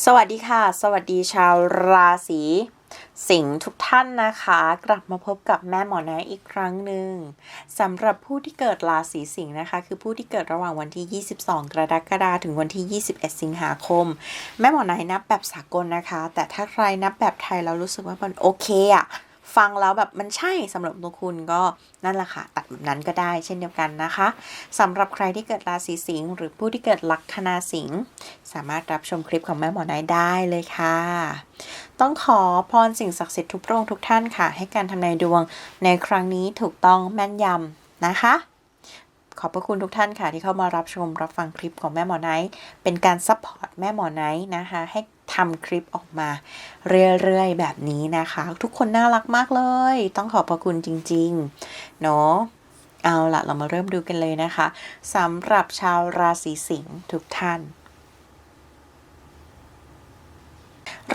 สวัสดีค่ะ สวัสดีชาวราศีสิงห์ทุกท่านนะคะ กลับมาพบกับแม่หมอนะอีกครั้งหนึ่งสำหรับผู้ที่เกิดราศีสิงห์นะคะ คือผู้ที่เกิดระหว่างวันที่ 22 กรกฎาคมถึงวันที่ 21 สิงหาคม แม่หมอนายนับแบบสากลนะคะ แต่ถ้าใครนับแบบไทยแล้วรู้สึกว่ามันโอเคอะ ฟังแล้วแบบมันใช่สำหรับตัวคุณก็นั่นแหละค่ะตัดแบบนั้นก็ได้เช่นเดียวกันนะคะสำหรับใครที่เกิดราศีสิงห์หรือผู้ที่เกิดลัคนาสิงห์สามารถรับชมคลิปของแม่หมอนายได้เลยค่ะ ต้องขอพรสิ่งศักดิ์สิทธิ์ทุกพระองค์ทุกท่านค่ะ ให้การทำนายดวงในครั้งนี้ถูกต้องแม่นยำนะคะขอบพระคุณทุกท่านค่ะที่เข้ามารับชมรับฟังคลิปของแม่หมอไนท์เป็นการซัพพอร์ตแม่หมอไนท์นะคะให้ ทำคลิปออกมา เรื่อยๆ แบบนี้นะคะ ทุกคนน่ารักมากเลย ต้องขอบพระคุณจริงๆ เนาะเอาละเรามาเริ่มดูกันเลยนะคะสำหรับชาวราศีสิงห์ทุกท่าน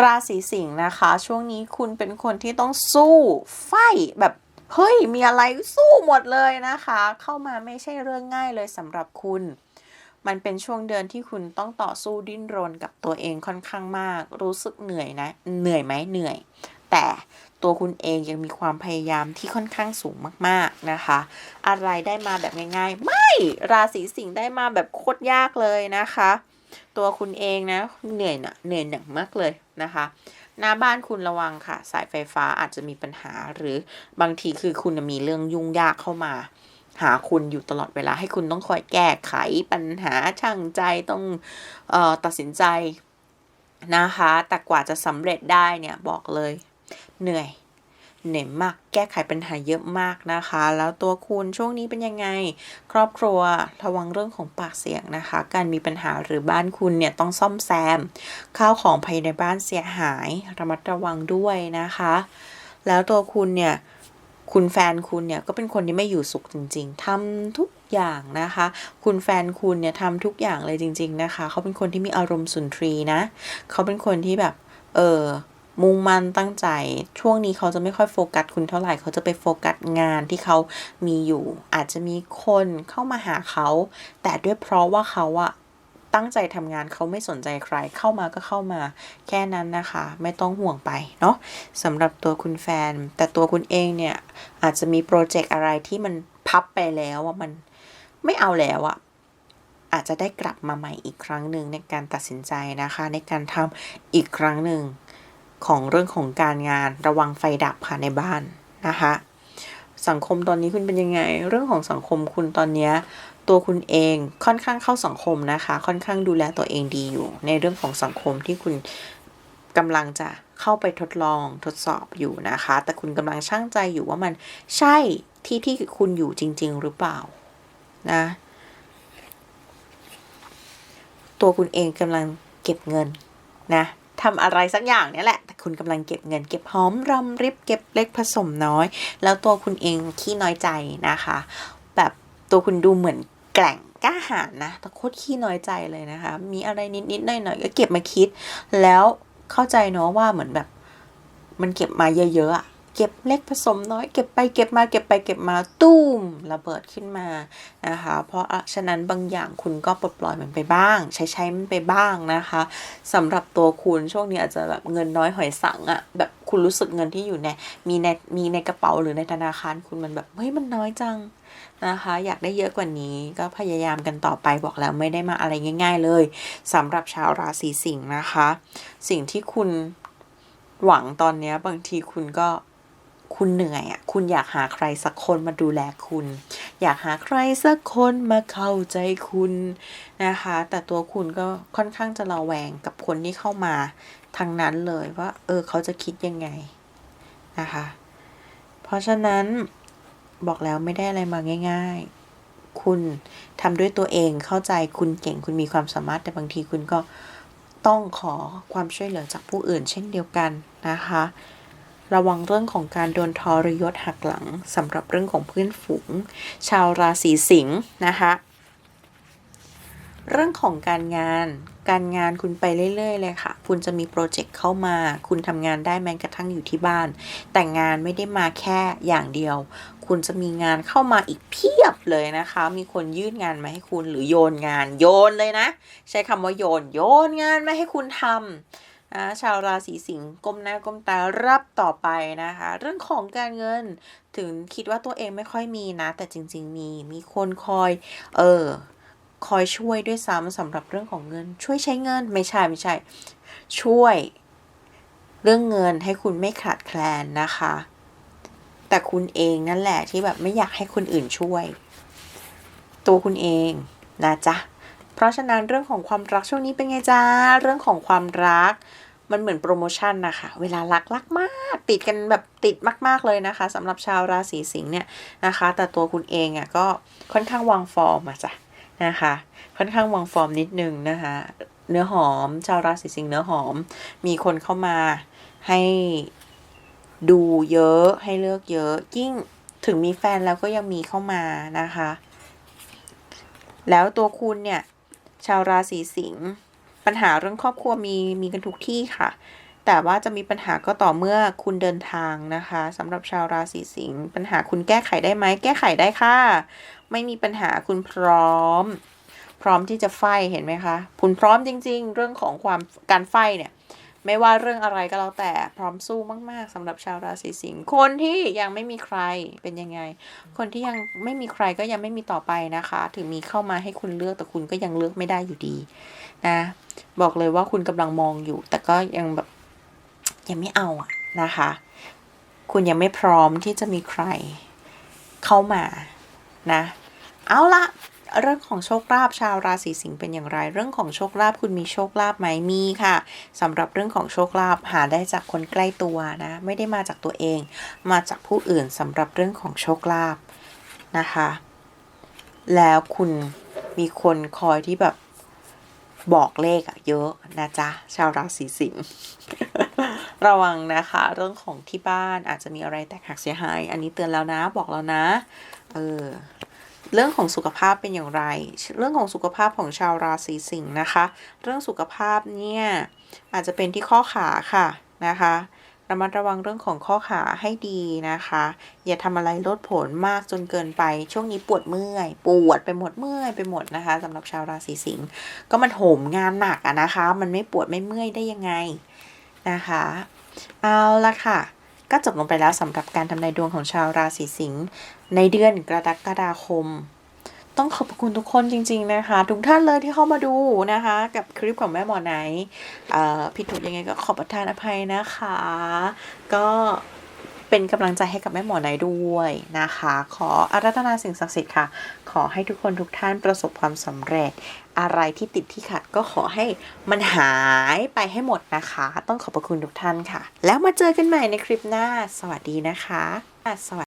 ราศีสิงห์นะคะ ช่วงนี้คุณเป็นคนที่ต้องสู้ไฟแบบเฮ้ยมีอะไรสู้หมดเลยนะคะ เข้ามาไม่ใช่เรื่องง่ายเลยสำหรับคุณ มันเป็นช่วงเดือนที่คุณต้องต่อสู้ดิ้นรนกับตัวเองค่อนข้างมาก รู้สึกเหนื่อยนะ เหนื่อยไหมเหนื่อย แต่ตัวคุณเองยังมีความพยายามที่ค่อนข้างสูงมาก ๆนะคะ อะไรได้มาแบบง่าย ๆ ไม่ราศีสิงห์ได้มาแบบโคตรยากเลยนะคะ ตัวคุณเองนะเหนื่อยนะเหนื่อยหนักมากเลยนะคะหน้าบ้านคุณระวังค่ะ สายไฟฟ้าอาจจะมีปัญหาหรือบางทีคือคุณมีเรื่องยุ่งยากเข้ามา หาคุณอยู่ตลอดเวลาให้คุณต้องคอยแก้ไขปัญหาช่างใจต้องออตัดสินใจนะคะ แต่กว่าจะสำเร็จได้เนี่ยบอกเลย เหนื่อยเหนื่อยมากแก้ไขปัญหาเยอะมากนะคะ แล้วตัวคุณช่วงนี้เป็นยังไง ครอบครัวระวังเรื่องของปากเสียงนะคะ การมีปัญหาหรือบ้านคุณเนี่ยต้องซ่อมแซม ข้าวของภายในบ้านเสียหายระมัดระวังด้วยนะคะ แล้วตัวคุณเนี่ย คุณแฟนคุณเนี่ยก็เป็นคนที่ไม่อยู่สุขจริง ๆทำทุกอย่างนะคะ คุณแฟนคุณเนี่ยทำทุกอย่างเลยจริง ๆ นะคะ เขาเป็นคนที่มีอารมณ์สุนทรีนะ เขาเป็นคนที่แบบเออมุ่งมั่นตั้งใจ ช่วงนี้เขาจะไม่ค่อยโฟกัสคุณเท่าไหร่ เขาจะไปโฟกัสงานที่เขามีอยู่ อาจจะมีคนเข้ามาหาเขา แต่ด้วยเพราะว่าเขาอะ ตั้งใจทำงานเขาไม่สนใจใครเข้ามาก็เข้ามา แค่นั้นนะคะ ไม่ต้องห่วงไปเนาะสำหรับตัวคุณแฟน แต่ตัวคุณเองเนี่ย อาจจะมีโปรเจกต์อะไรที่มันพับไปแล้วว่ามันไม่เอาแล้วอะอาจจะได้กลับมาใหม่อีกครั้งหนึ่งในการตัดสินใจนะคะ ในการทำอีกครั้งหนึ่งของเรื่องของการงานระวังไฟดับค่ะในบ้านนะคะ สังคมตอนนี้คุณเป็นยังไง เรื่องของสังคมคุณตอนเนี้ย ตัวคุณเองค่อนข้างเข้าสังคมนะคะ ค่อนข้างดูแลตัวเองดีอยู่ ในเรื่องของสังคมที่คุณกำลังจะเข้าไปทดลองทดสอบอยู่นะคะ แต่คุณกำลังช่างใจอยู่ว่ามันใช่ที่ที่คุณอยู่จริง ๆ หรือเปล่านะตัวคุณเองกำลังเก็บเงินนะทำอะไรสักอย่างเนี่ยแหละ แต่คุณกำลังเก็บเงิน เก็บหอมรอมริบเก็บเล็กผสมน้อย แล้วตัวคุณเองขี้น้อยใจนะคะ แบบตัวคุณดูเหมือน แกล่งกล้าหาญนะแต่โคตรขี้น้อยใจเลยนะคะ มีอะไรนิดๆหน่อยๆก็เก็บมาคิด แล้วเข้าใจเนาะว่าเหมือนแบบ มันเก็บมาเยอะๆอะเก็บเล็กผสมน้อยเก็บไปเก็บมาเก็บไปเก็บมาตุ้มระเบิดขึ้นมานะคะ เพราะฉะนั้นบางอย่างคุณก็ปลดปล่อยมันไปบ้าง ใช้ใช้มันไปบ้างนะคะสำหรับตัวคุณช่วงนี้อาจจะแบบเงินน้อยหอยสังอะแบบ คุณรู้สึกเงินที่อยู่ในมีในมีในกระเป๋าหรือในธนาคารคุณมันแบบเฮ้ยมันน้อยจังนะคะ อยากได้เยอะกว่านี้ก็พยายามกันต่อไปบอกแล้วไม่ได้มาอะไรง่าย ๆ เลยสำหรับชาวราศีสิงห์นะคะ สิ่งที่คุณหวังตอนเนี้ยบางทีคุณก็คุณเหนื่อยอะ คุณอยากหาใครสักคนมาดูแลคุณ อยากหาใครสักคนมาเข้าใจคุณนะคะ แต่ตัวคุณก็ค่อนข้างจะระแวงกับคนที่เข้ามา ทางนั้นเลยว่า เออเขาจะคิดยังไงนะคะ เพราะฉะนั้นบอกแล้วไม่ได้อะไรมาง่าย ๆ คุณทำด้วยตัวเองเข้าใจคุณเก่งคุณมีความสามารถแต่บางทีคุณก็ต้องขอความช่วยเหลือจากผู้อื่นเช่นเดียวกันนะคะ ระวังเรื่องของการโดนทรยศหักหลังสำหรับเรื่องของเพื่อนฝูง ชาวราศีสิงห์นะคะ เรื่องของการงาน การงานคุณไปเรื่อย ๆ เลยค่ะ คุณจะมีโปรเจกต์เข้ามา คุณทำงานได้แม้กระทั่งอยู่ที่บ้าน แต่งานไม่ได้มาแค่อย่างเดียว คุณจะมีงานเข้ามาอีกเพียบเลยนะคะ มีคนยื่นงานมาให้คุณหรือโยนงาน โยนเลยนะ ใช้คำว่าโยน โยนงานมาให้คุณทำนะชาวราศีสิงห์ก้มหน้าก้มตารับต่อไปนะคะ เรื่องของการเงินถึงคิดว่าตัวเองไม่ค่อยมีนะ แต่จริง ๆ มีมีคนคอย เออ คอยช่วยด้วยซ้ำสำหรับเรื่องของเงิน ช่วยใช้เงินไม่ใช่ไม่ใช่ ช่วยเรื่องเงินให้คุณไม่ขาดแคลนนะคะ แต่คุณเองนั่นแหละที่แบบไม่อยากให้คนอื่นช่วย ตัวคุณเองนะจ๊ะเพราะฉะนั้นเรื่องของความรักช่วงนี้เป็นไงจ้าเรื่องของความรักมันเหมือนโปรโมชั่นนะคะ เวลารักรักมาก ติดกันแบบติดมาก ๆ เลยนะคะสำหรับชาวราศีสิงห์เนี่ยนะคะ แต่ตัวคุณเองอะก็ค่อนข้างวางฟอร์มอะจ้ะ นะคะ ค่อนข้างวางฟอร์มนิดนึงนะคะ เนื้อหอม ชาวราศีสิงห์เนื้อหอม มีคนเข้ามาให้ดูเยอะให้เลือกเยอะ ยิ่งถึงมีแฟนแล้วก็ยังมีเข้ามานะคะ แล้วตัวคุณเนี่ย ชาวราศีสิงห์ปัญหาเรื่องครอบครัวมีมีกันทุกที่ค่ะ แต่ว่าจะมีปัญหาก็ต่อเมื่อคุณเดินทางนะคะสำหรับชาวราศีสิงห์ปัญหาคุณแก้ไขได้ไหมแก้ไขได้ค่ะ ไม่มีปัญหาคุณพร้อม พร้อมที่จะไฟเห็นไหมคะคุณพร้อมจริง ๆ เรื่องของความการไฟเนี่ยไม่ว่าเรื่องอะไรก็แล้วแต่พร้อมสู้มาก ๆสำหรับชาวราศีสิงห์คนที่ยังไม่มีใครเป็นยังไง คนที่ยังไม่มีใครก็ยังไม่มีต่อไปนะคะ ถึงมีเข้ามาให้คุณเลือกแต่คุณก็ยังเลือกไม่ได้อยู่ดีนะบอกเลยว่าคุณกำลังมองอยู่ แต่ก็ยังแบบ ยังไม่เอาอะนะคะ คุณยังไม่พร้อมที่จะมีใครเข้ามานะ เอาละเรื่องของโชคลาภชาวราศีสิงห์เป็นอย่างไร เรื่องของโชคลาภคุณมีโชคลาภไหมมีค่ะสำหรับเรื่องของโชคลาภหาได้จากคนใกล้ตัวนะ ไม่ได้มาจากตัวเอง มาจากผู้อื่นสำหรับเรื่องของโชคลาภนะคะ แล้วคุณมีคนคอยที่แบบ บอกเลขอะเยอะนะจ๊ะ ชาวราศีสิงห์ระวังนะคะ เรื่องของที่บ้านอาจจะมีอะไรแตกหักเสียหาย อันนี้เตือนแล้วนะบอกแล้วนะเออเรื่องของสุขภาพเป็นอย่างไร เรื่องของสุขภาพของชาวราศีสิงห์นะคะ เรื่องสุขภาพเนี่ยอาจจะเป็นที่ข้อขาค่ะนะคะ ระมัดระวังเรื่องของข้อขาให้ดีนะคะ อย่าทำอะไรลดผลมากจนเกินไป ช่วงนี้ปวดเมื่อย ปวดไปหมดเมื่อยไปหมดนะคะสำหรับชาวราศีสิงห์ก็มันโหมงานหนักอะนะคะ มันไม่ปวดไม่เมื่อยได้ยังไงนะคะ เอาละค่ะก็จบลงไปแล้วสำหรับการทำนายดวงของชาวราศีสิงห์ในเดือนกรกฎาคม ต้องขอบคุณทุกคนจริง ๆนะคะ ทุกท่านเลยที่เข้ามาดูนะคะ กับคลิปของแม่หมอไหนผิดถูกยังไงก็ขอประทานอภัยนะคะ ก็เป็นกำลังใจให้กับแม่หมอไหนด้วยนะคะ ขออารัธนาสิ่งศักดิ์สิทธิ์ค่ะ ขอให้ทุกคนทุกท่านประสบความสำเร็จ อะไรที่ติดที่ขัดก็ขอให้มันหายไปให้หมดนะคะ ต้องขอบพระคุณทุกท่านค่ะ แล้วมาเจอกันใหม่ในคลิปหน้า สวัสดีนะคะสวัสดี